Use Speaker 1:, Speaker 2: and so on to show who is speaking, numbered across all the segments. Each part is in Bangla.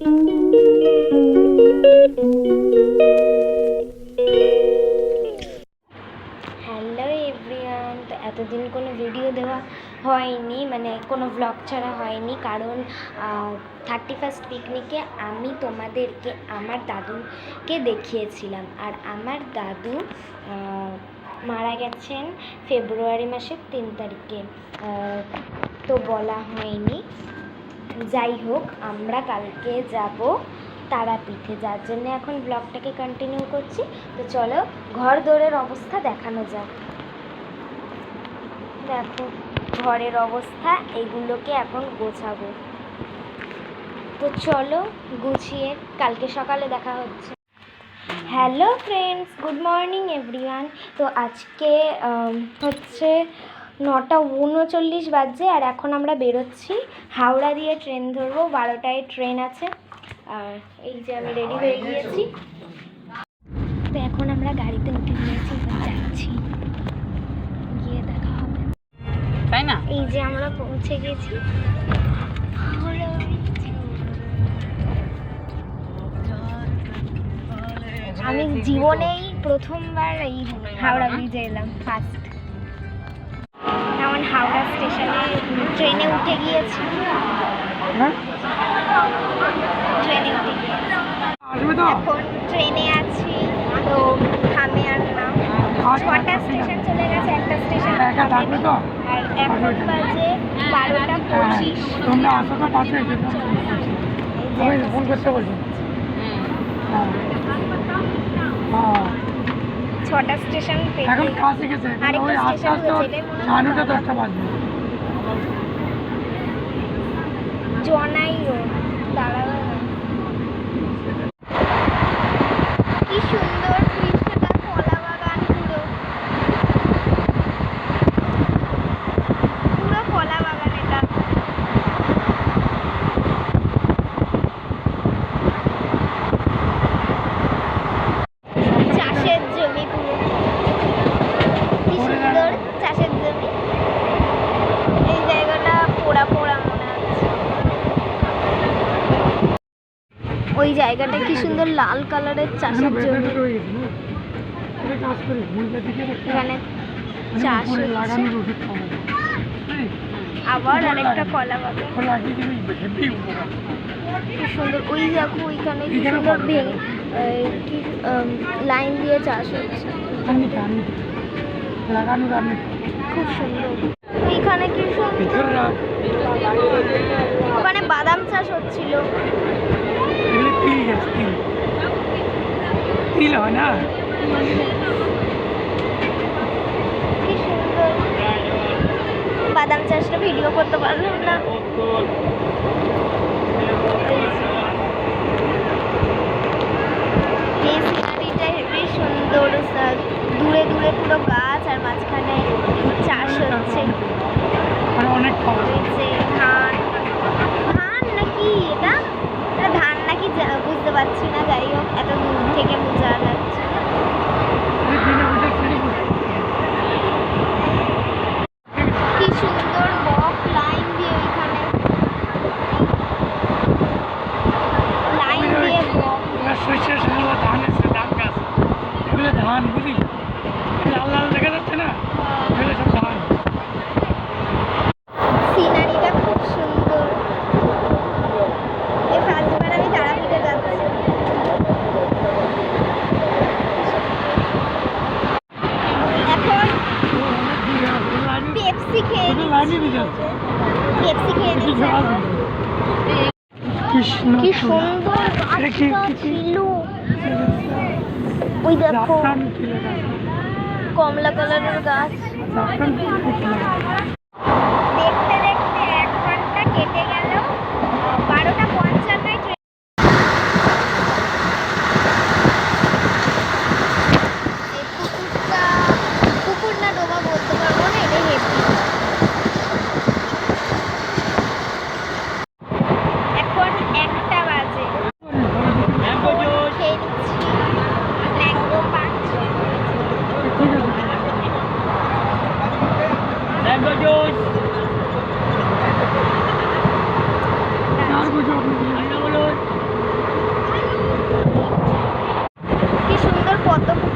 Speaker 1: হ্যালো এভরিওয়ান তো এতদিন কোনো ভিডিও দেওয়া হয়নি মানে কোনো ব্লগ ছাড়া হয়নি। কারণ থার্টি ফার্স্ট পিকনিকে আমি তোমাদেরকে, আমার দাদুকে দেখিয়েছিলাম। আর আমার দাদু মারা গেছেন ফেব্রুয়ারি মাসের তিন তারিখে। তো বলা হয়নি। যাই হোক আমরা কালকে যাব তারাপীঠে। যার জন্য এখন ব্লগটাকে কন্টিনিউ করছি। তো চলো, ঘর দৌড়ের অবস্থা দেখানো যাক। দেখো, ঘরের অবস্থা, এগুলোকে এখন গোছাবো। তো চলো, গুছিয়ে কালকে সকালে দেখা হচ্ছে। Hello friends good morning everyone তো আজকে হচ্ছে নটা উনচল্লিশ বাজে আর এখন আমরা বেরোচ্ছি হাওড়া দিয়ে ট্রেন ধরবো বারোটায় ট্রেন আছে আর এই যে আমি রেডি হয়ে গিয়েছি তো এখন আমরা গাড়িতে উঠে গিয়েছি এবার যাচ্ছি গিয়ে দেখা হবে
Speaker 2: তাই না
Speaker 1: এই যে আমরা পৌঁছে গেছি আমি জীবনেই প্রথমবার এই হাওড়া ব্রিজে এলাম ফার্স্ট যেমন হাওড়া স্টেশনে ট্রেনে উঠে গিয়েছি।
Speaker 2: হ্যাঁ?
Speaker 1: ট্রেনে উঠে গিয়েছি। এখন ট্রেনে আছি তো থামে আর না। ছটা স্টেশন চলে গেছে একটা স্টেশন আর এখন বাজে বারোটা পঁচিশ।
Speaker 2: তোমরা আসো তো পাশে ফোন করতে বলছি হ্যাঁ। হ্যাঁ।
Speaker 1: ছটা স্টেশন
Speaker 2: এখন কাছে গেছে ওই আস্তে আস্তে সাড়ে নটা দশটা বাজবে।
Speaker 1: জনাই রোড না। কি সুন্দর পৃষ্ঠটা কলা বাগান পুরো পুরো কলা বাগান এটা চাষের জমি পুরো কি সুন্দর চাষের জমি এই জায়গাটা পোড়া পোড়া মনে হচ্ছে ওই জায়গাটা কি সুন্দর লাল কালারের চাষের
Speaker 2: জন্য?
Speaker 1: এখানে চাষ আবার আরেকটা কলা বাগান। কি সুন্দর ওই দেখো ওইখানে কি সুন্দর ভেঙে কি লাইন দিয়ে চাষ হচ্ছে। খুব সুন্দর। এইখানে কি সুন্দর? ওখানে বাদাম চাষ হচ্ছিল।
Speaker 2: তিল গাছ তিল। তিল হয় না?
Speaker 1: বাদাম চাষটা ভিডিও করতে পারলাম না। সুন্দর দূরে দূরে পুরো গাছ আর মাঝখানে চাষ হচ্ছে।
Speaker 2: মানে অনেক
Speaker 1: ধান নাকি এটা এটা ধান নাকি যা- বুঝতে পারছি না যাই হোক এত দূর থেকে বোঝা যাচ্ছে না
Speaker 2: দিনে বুঝে ফেরি করতে
Speaker 1: কি সুন্দর বক লাইন দিয়ে ওইখানে লাইন দিয়ে বক
Speaker 2: এবার শস্যের সময় ধান এসে ধান গাছ এগুলো ধান বুঝি লাল লাল দেখা যাচ্ছে না এগুলো সব ধান
Speaker 1: সিনারিটা খুব সুন্দর এই ফার্স্টবার আমি তারাপীঠে যাচ্ছি এখন পেপসি খেয়ে
Speaker 2: শুধু
Speaker 1: নিচ্ছি।
Speaker 2: লাইনে দিয়ে যাচ্ছে
Speaker 1: পেপসি খেয়ে
Speaker 2: কিছু
Speaker 1: নিচ্ছি
Speaker 2: খাওয়া
Speaker 1: এখন।
Speaker 2: কৃষ্ণ
Speaker 1: কি সুন্দর
Speaker 2: এটা কি
Speaker 1: গাছটা
Speaker 2: কি- কি-
Speaker 1: ছিল ওই দেখো? কমলা কালারের গাছ। পদ্ম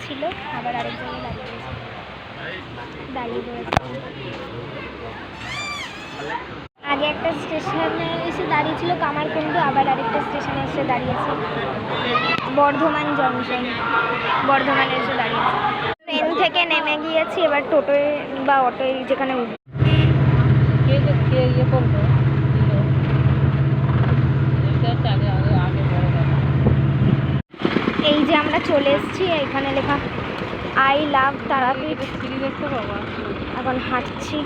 Speaker 1: দাঁড়িয়েছিল আবার আরেক জায়গায় দাঁড়িয়ে। দাঁড়িয়ে আগে একটা স্টেশনে এসে দাঁড়িয়েছিল কামারকুণ্ডু, আবার আরেকটা স্টেশনে এসে দাঁড়িয়েছে। বর্ধমান জংশন, বর্ধমানে এসে দাঁড়িয়েছে। ট্রেন থেকে নেমে গিয়েছি, এবার টোটোয় বা অটোয় যেখানে উঠব।
Speaker 3: কে কে ইয়ে করল দিল এটা হচ্ছে আগে আগে আগে বড় কথা
Speaker 1: এই যে আমরা চলে এসেছি এখানে লেখা আই লাভ তারাপীঠ।
Speaker 3: সিঁড়ি দেখতে পাবো
Speaker 1: এখন হাঁটছি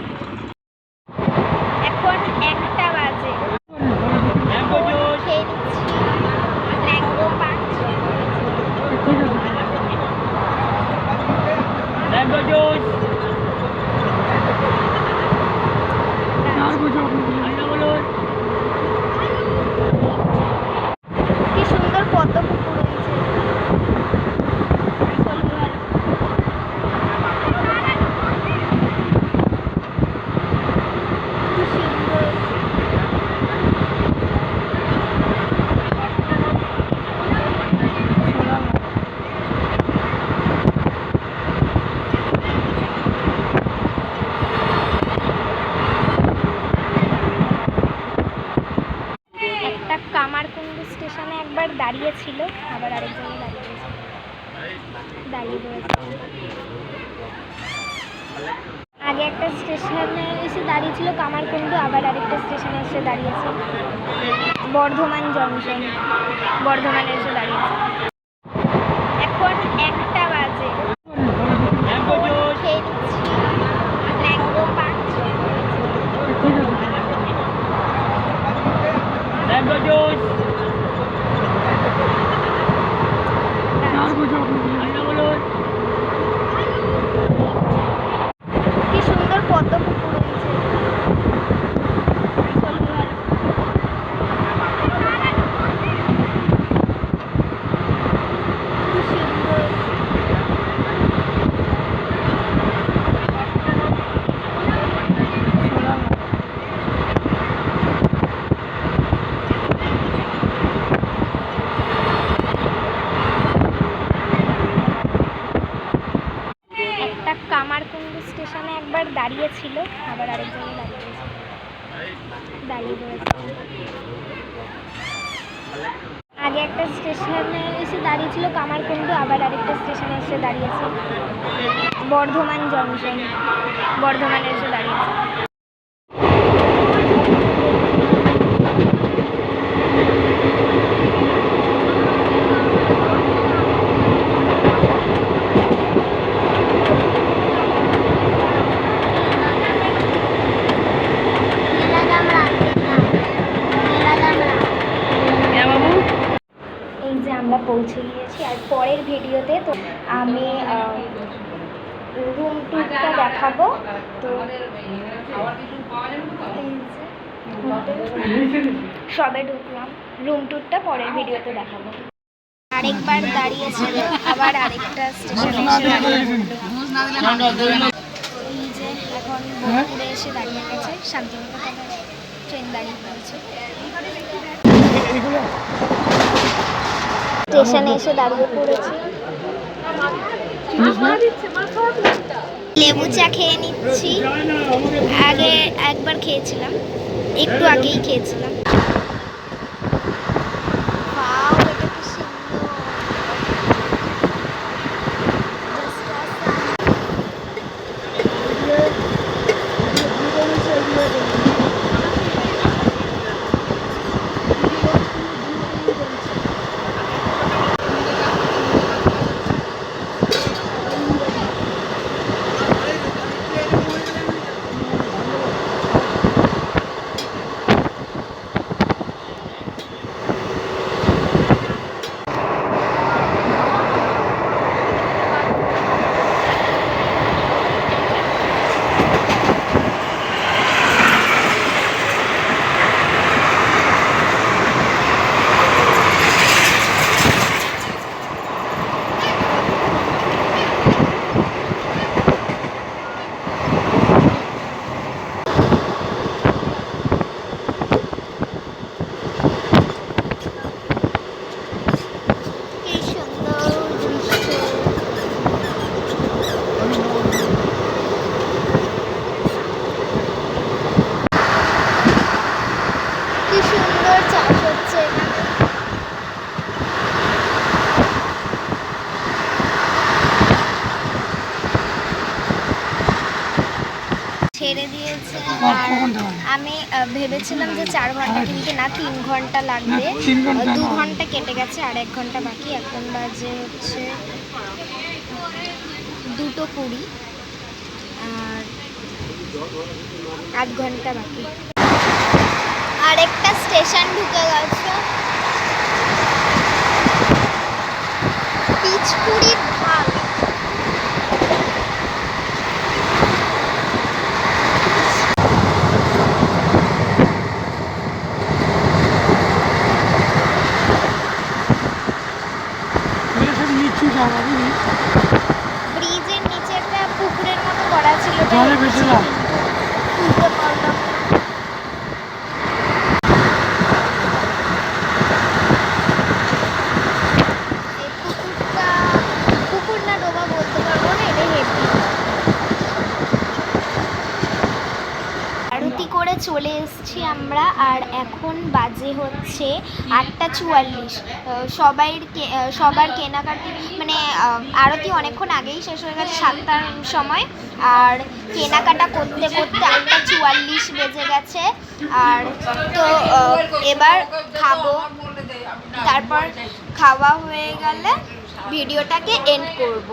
Speaker 1: এখন একটা বাজে খেয়ে নিচ্ছি ম্যাঙ্গো পাঁচ
Speaker 2: ম্যাঙ্গো জুস আর কিছু আইনা বলুন
Speaker 1: কি সুন্দর পদ্ম পুকুর হয়েছে কি সুন্দর একটা কামারকুণ্ডু স্টেশনে একবার দাঁড়িয়েছিল, আবার আরেকজন দাঁড়িয়ে আগে একটা স্টেশনে এসে দাঁড়িয়েছিল কামারকুণ্ডু, আবার আরেকটা স্টেশনে এসে দাঁড়িয়েছে বর্ধমান জংশন। বর্ধমানে এসে দাঁড়িয়েছে এখন একটা বাজে
Speaker 2: ম্যাঙ্গো জুস
Speaker 1: খেয়ে নিচ্ছি ম্যাঙ্গো পাঁচ
Speaker 2: ম্যাঙ্গো জুস আর কিছু আইনা বলুন
Speaker 1: কি সুন্দর পদ্ম পুকুর হয়েছে কি সুন্দর একটা কামারকুণ্ডু স্টেশনে একবার দাঁড়িয়েছিল আবার আরেক জায়গায় দাঁড়িয়ে গেছে। দাঁড়িয়ে পড়েছে আগে একটা স্টেশনে এসে দাঁড়িয়েছিল কামারকুণ্ডু, আবার আরেকটা স্টেশনে এসে দাঁড়িয়েছে। বর্ধমান জংশন। বর্ধমানে এসে দাঁড়িয়েছে
Speaker 3: হ্যাঁ বাবু
Speaker 1: এই যে আমরা পৌঁছে গিয়েছি আর পরের ভিডিওতে তো আমি রুম টুরটা দেখাবো। তো সবে ঢুকলাম। রুম টুরটা পরের ভিডিওতে দেখাবো। আরেকবার দাঁড়িয়েছিল আবার আরেকটা স্টেশনে এখন এসে দাঁড়িয়ে ট্রেন দাঁড়িয়ে স্টেশনে এসে দাঁড়িয়ে পড়েছি। লেবু চা খেয়ে নিচ্ছি। আগে একবার খেয়েছিলাম একটু আগেই খেয়েছিলাম। আমি ভেবেছিলাম যে চার ঘণ্টা কিন্তু না তিন ঘণ্টা লাগবে। দু ঘণ্টা কেটে গেছে আর এক ঘণ্টা বাকি। এখন বাজে হচ্ছে দুটো কুড়ি। আর আধ ঘণ্টা বাকি। আরেকটা স্টেশন ঢুকে গেছে। পিচকুড়ির চলে এসেছি আমরা আর এখন বাজে হচ্ছে আটটা। চুয়াল্লিশ। সবাই সবার কেনাকাটি মানে আরতি অনেকক্ষণ আগেই শেষ হয়ে গেছে সাতটার সময়। আর কেনাকাটা করতে করতে আটটা চুয়াল্লিশ বেজে গেছে। আর তো এবার খাব। তারপর খাওয়া হয়ে গেলে ভিডিওটাকে এন্ড করব।